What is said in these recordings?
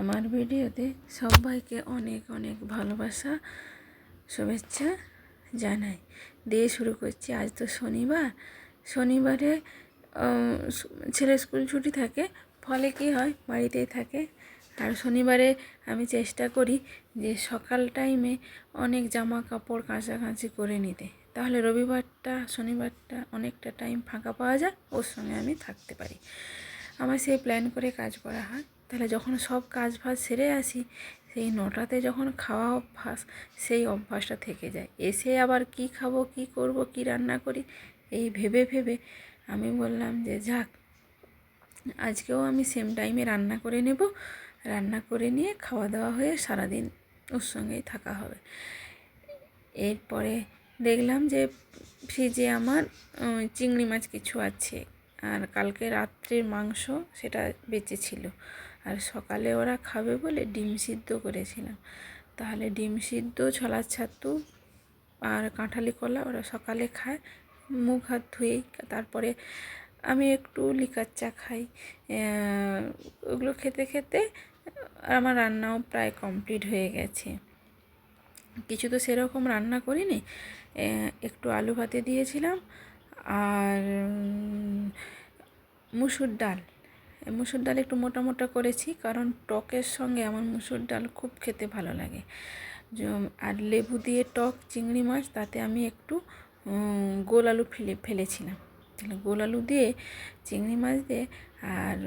আমার ভিডিওতে সবাইকে অনেক অনেক ভালোবাসা, শুভেচ্ছা জানাই। দিয়ে শুরু করছি। আজ তো শনিবার। শনিবারে ছেলে স্কুল ছুটি থাকে, ফলে কি হয়? বাড়িতেই থাকে। আর শনিবারে আমি চেষ্টা করি যে সকাল টাইমে অনেক জামা কাপড় কাচাকাচি করে নিতে। তাহলে রবিবারটা, শনিবারটা অনেকটা টাইম ফাঁকা পাওয়া যায়, ওর সঙ্গে আমি থাকতে পারি। আমার সেই প্ল্যান করে কাজ করা হয়। তাহলে যখন সব কাজ ফাজ সেরে আসি, সেই নটাতে যখন খাওয়া অভ্যাস, সেই অভ্যাসটা থেকে যায়। এসে আবার কি খাব, কি করব, কি রান্না করি, এই ভেবে ভেবে আমি বললাম যে, যাক, আজকেও আমি সেম টাইমে রান্না করে নেব। রান্না করে নিয়ে খাওয়া দাওয়া হয়ে সারাদিন ওর সঙ্গেই থাকা হবে। এরপরে দেখলাম যে, ফ্রিজে আমার চিংড়ি মাছ কিছু আছে। আর কালকে রাত্রের মাংস সেটা বেঁচে ছিল। আর সকালে ওরা খাবে বলে ডিম সিদ্ধ করেছিলাম। তাহলে ডিম সিদ্ধ, ছোলার ছাতু আর কাঁঠালি কলা ওরা সকালে খায়। মুখ হাত ধুয়েই তারপরে আমি একটু লিকার চা খাই। ওগুলো খেতে খেতে আমার রান্নাও প্রায় কমপ্লিট হয়ে গেছে। কিছু তো সেরকম রান্না করিনি। একটু আলু ভাতে দিয়েছিলাম। আর মুসুর ডাল। মুসুর ডাল একটু মোটা মোটা করেছি কারণ টকের সঙ্গে আমার মুসুর ডাল খুব খেতে ভালো লাগে। আর লেবু দিয়ে টক চিংড়ি মাছ তাতে আমি একটু গোল আলু ফেলে, ফেলেছিলাম। গোল আলু দিয়ে চিংড়ি মাছ দিয়ে আর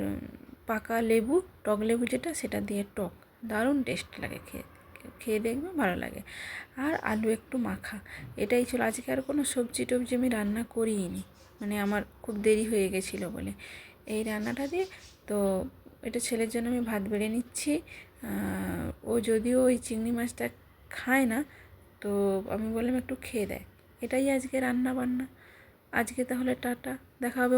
পাকা লেবু, টক লেবু যেটা সেটা দিয়ে টক। দারুণ টেস্ট লাগে খেয়ে খেয়ে দেখবে, ভালো লাগে। আর আলু একটু মাখা, এটাই ছিল। আজকে আর কোনো সবজি টবজি আমি রান্না করিনি মানে আমার খুব দেরি হয়ে গেছিল বলে। এই রান্নাটা দিয়ে তো এটা ছেলের জন্য আমি ভাত বেড়ে নিচ্ছি। ও যদিও ওই চিংড়ি মাছটা খায় না, তো আমি বললাম একটু খেয়ে দেয়। এটাই আজকে রান্না বান্না আজকে তাহলে টাটা, দেখা হবে